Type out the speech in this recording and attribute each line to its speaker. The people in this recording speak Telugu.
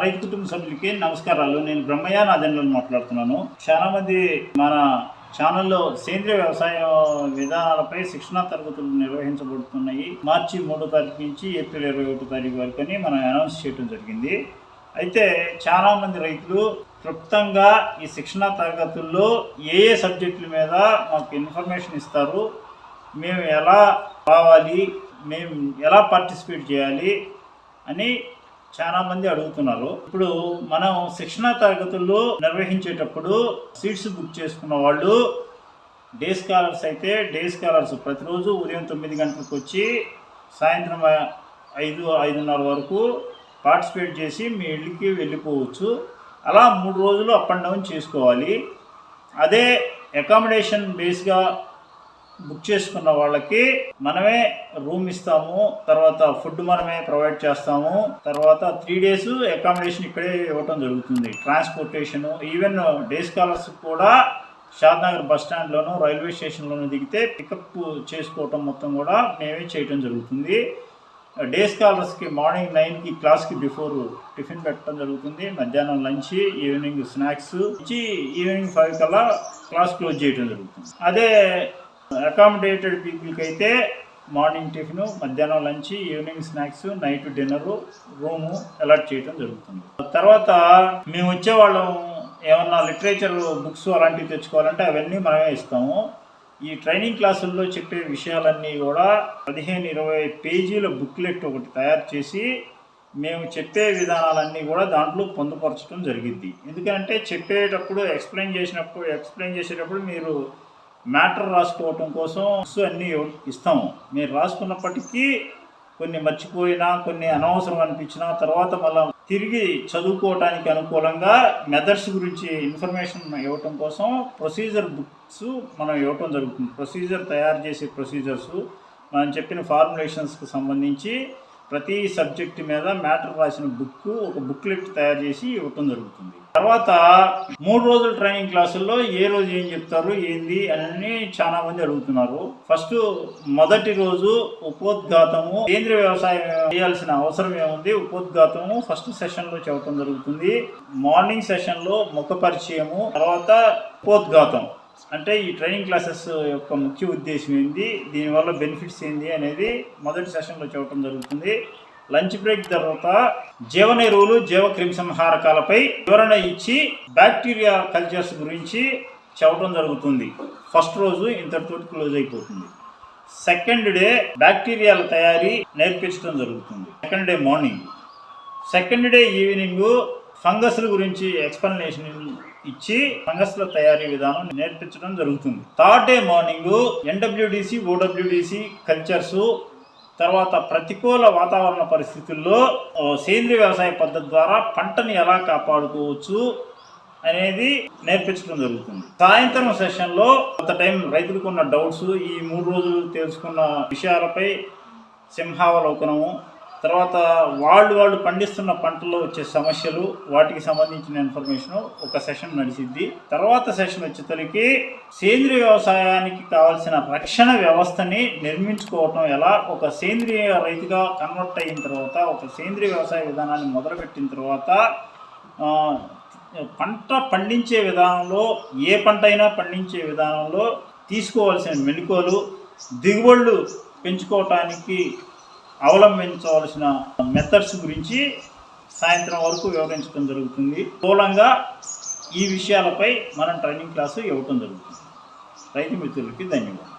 Speaker 1: రైతు కుటుంబ సభ్యులకి నమస్కారాలు. నేను బ్రహ్మయ్య నా జనరల్ మాట్లాడుతున్నాను. చాలా మంది మన ఛానల్లో సేంద్రియ వ్యవసాయ విధానాలపై శిక్షణా తరగతులు నిర్వహించబడుతున్నాయి. మార్చి మూడో తారీఖు నుంచి ఏప్రిల్ ఇరవై ఒకటో తారీఖు వరకు అని మనం అనౌన్స్ చేయడం జరిగింది. అయితే చాలా మంది రైతులు క్లుప్తంగా ఈ శిక్షణా తరగతుల్లో ఏ ఏ సబ్జెక్టుల మీద మాకు ఇన్ఫర్మేషన్ ఇస్తారు మేము ఎలా రావాలి మేము ఎలా పార్టిసిపేట్ చేయాలి అని చాలా మంది అడుగుతున్నారు. ఇప్పుడు మనం శిక్షణా తరగతుల్లో నిర్వహించేటప్పుడు సీట్స్ బుక్ చేసుకున్న వాళ్ళు డే స్కాలర్స్ అయితే డే స్కాలర్స్ ప్రతిరోజు ఉదయం తొమ్మిది గంటలకు వచ్చి సాయంత్రం ఐదు ఐదున్నర వరకు పార్టిసిపేట్ చేసి మీ ఇళ్ళకి వెళ్ళిపోవచ్చు. అలా మూడు రోజులు అప్ అండ్ డౌన్ చేసుకోవాలి. అదే అకామిడేషన్ బేస్గా బుక్ చేసుకున్న వాళ్ళకి మనమే రూమ్ ఇస్తాము తర్వాత ఫుడ్ మనమే ప్రొవైడ్ చేస్తాము తర్వాత త్రీ డేస్ అకామిడేషన్ ఇక్కడే ఇవ్వటం జరుగుతుంది. ట్రాన్స్పోర్టేషన్ ఈవెన్ డే స్కాలర్స్ కూడా షాద్నగర్ బస్ స్టాండ్లోను రైల్వే స్టేషన్లోను దిగితే పికప్ చేసుకోవటం మొత్తం కూడా మేమే చేయటం జరుగుతుంది. డే స్కాలర్స్కి మార్నింగ్ నైన్కి క్లాస్కి బిఫోర్ టిఫిన్ పెట్టడం జరుగుతుంది. మధ్యాహ్నం లంచ్ ఈవినింగ్ స్నాక్స్ ఇచ్చి ఈవినింగ్ ఫైవ్ కల్లా క్లాస్ క్లోజ్ చేయడం జరుగుతుంది. అదే అకామిడేటెడ్ పీపుల్కి అయితే మార్నింగ్ టిఫిన్ మధ్యాహ్నం lunch evening snacks night dinner room allot చేయడం జరుగుతుంది. తర్వాత మేము వచ్చే వాళ్ళం ఏమన్నా లిటరేచర్ బుక్స్ అలాంటివి తెచ్చుకోవాలంటే అవన్నీ మనమే ఇస్తాము. ఈ ట్రైనింగ్ క్లాసుల్లో చెప్పే విషయాలన్నీ కూడా పదిహేను ఇరవై పేజీల బుక్లెట్ ఒకటి తయారు చేసి మేము చెప్పే విధానాలన్నీ కూడా దాంట్లో పొందుపరచడం జరిగింది ఎందుకంటే చెప్పేటప్పుడు ఎక్స్ప్లెయిన్ చేసినప్పుడు ఎక్స్ప్లెయిన్ చేసేటప్పుడు మీరు మ్యాటర్ రాసుకోవటం కోసం అన్నీ ఇస్తాము మీరు రాసుకున్నప్పటికీ కొన్ని మర్చిపోయినా కొన్ని అనవసరం అనిపించినా తర్వాత మళ్ళీ తిరిగి చదువుకోవటానికి అనుకూలంగా మెథడ్స్ గురించి ఇన్ఫర్మేషన్ ఇవ్వటం కోసం ప్రొసీజర్ బుక్స్ మనం ఇవ్వటం జరుగుతుంది. ప్రొసీజర్ తయారు చేసే ప్రొసీజర్స్ మనం చెప్పిన ఫార్ములేషన్స్కి సంబంధించి ప్రతి సబ్జెక్ట్ మీద మ్యాటర్ రాసిన బుక్ ఒక బుక్లెట్ తయారు చేసి ఇవ్వటం జరుగుతుంది. తర్వాత మూడు రోజుల ట్రైనింగ్ క్లాసుల్లో ఏ రోజు ఏం చెప్తారు ఏంది అని చాలా మంది అడుగుతున్నారు. ఫస్ట్ మొదటి రోజు ఉపోద్ఘాతము సేంద్రియ వ్యవసాయం చేయాల్సిన అవసరం ఏముంది ఉపోద్ఘాతము ఫస్ట్ సెషన్లో చెప్పడం జరుగుతుంది. మార్నింగ్ సెషన్లో ముఖ పరిచయము తర్వాత ఉపోద్ఘాతం. అంటే ఈ ట్రైనింగ్ క్లాసెస్ యొక్క ముఖ్య ఉద్దేశం ఏంది? దీనివల్ల బెనిఫిట్స్ ఏంది అనేది మొదటి సెషన్లో చూడటం జరుగుతుంది. లంచ్ బ్రేక్ తర్వాత జీవన ఎరువులు జీవ క్రిమిసంహారకాలపై వివరణ ఇచ్చి బ్యాక్టీరియా కల్చర్స్ గురించి చెప్పడం జరుగుతుంది. ఫస్ట్ రోజు ఇంతటితో క్లోజ్ అయిపోతుంది. సెకండ్ డే బ్యాక్టీరియాల తయారీ నేర్పించడం జరుగుతుంది. Second day morning second day evening ఫంగస్ల గురించి ఎక్స్ప్లెనేషన్ ఇచ్చి ఫంగస్ల తయారీ విధానం నేర్పించడం జరుగుతుంది. Third day morning NWDC OWDC cultures తర్వాత ప్రతికూల వాతావరణ పరిస్థితుల్లో సేంద్రియ వ్యవసాయ పద్ధతి ద్వారా పంటని ఎలా కాపాడుకోవచ్చు అనేది నేర్పించడం జరుగుతుంది. సాయంత్రం సెషన్లో కొంత టైం రైతులకు ఉన్న డౌట్స్ ఈ మూడు రోజులు తెలుసుకున్న విషయాలపై సింహావలోకనము తర్వాత వాళ్ళు వాళ్ళు పండిస్తున్న పంటల్లో వచ్చే సమస్యలు వాటికి సంబంధించిన ఇన్ఫర్మేషన్ ఒక సెషన్ నడిచిద్ది. తర్వాత సెషన్ వచ్చేసరికి సేంద్రియ వ్యవసాయానికి కావాల్సిన రక్షణ వ్యవస్థని నిర్మించుకోవటం ఎలా ఒక సేంద్రియ రైతుగా కన్వర్ట్ అయిన తర్వాత ఒక సేంద్రియ వ్యవసాయ విధానాన్ని మొదలుపెట్టిన తర్వాత పంట పండించే విధానంలో ఏ పంట అయినా పండించే విధానంలో తీసుకోవాల్సిన మెలుకోలు దిగుబడులు పెంచుకోవటానికి అవలంబించవలసిన మెథడ్స్ గురించి సాయంత్రం వరకు వివరించడం జరుగుతుంది. స్థూలంగా ఈ విషయాలపై మనం ట్రైనింగ్ క్లాసు ఇవ్వటం జరుగుతుంది. రైతు మిత్రులకి ధన్యవాదాలు.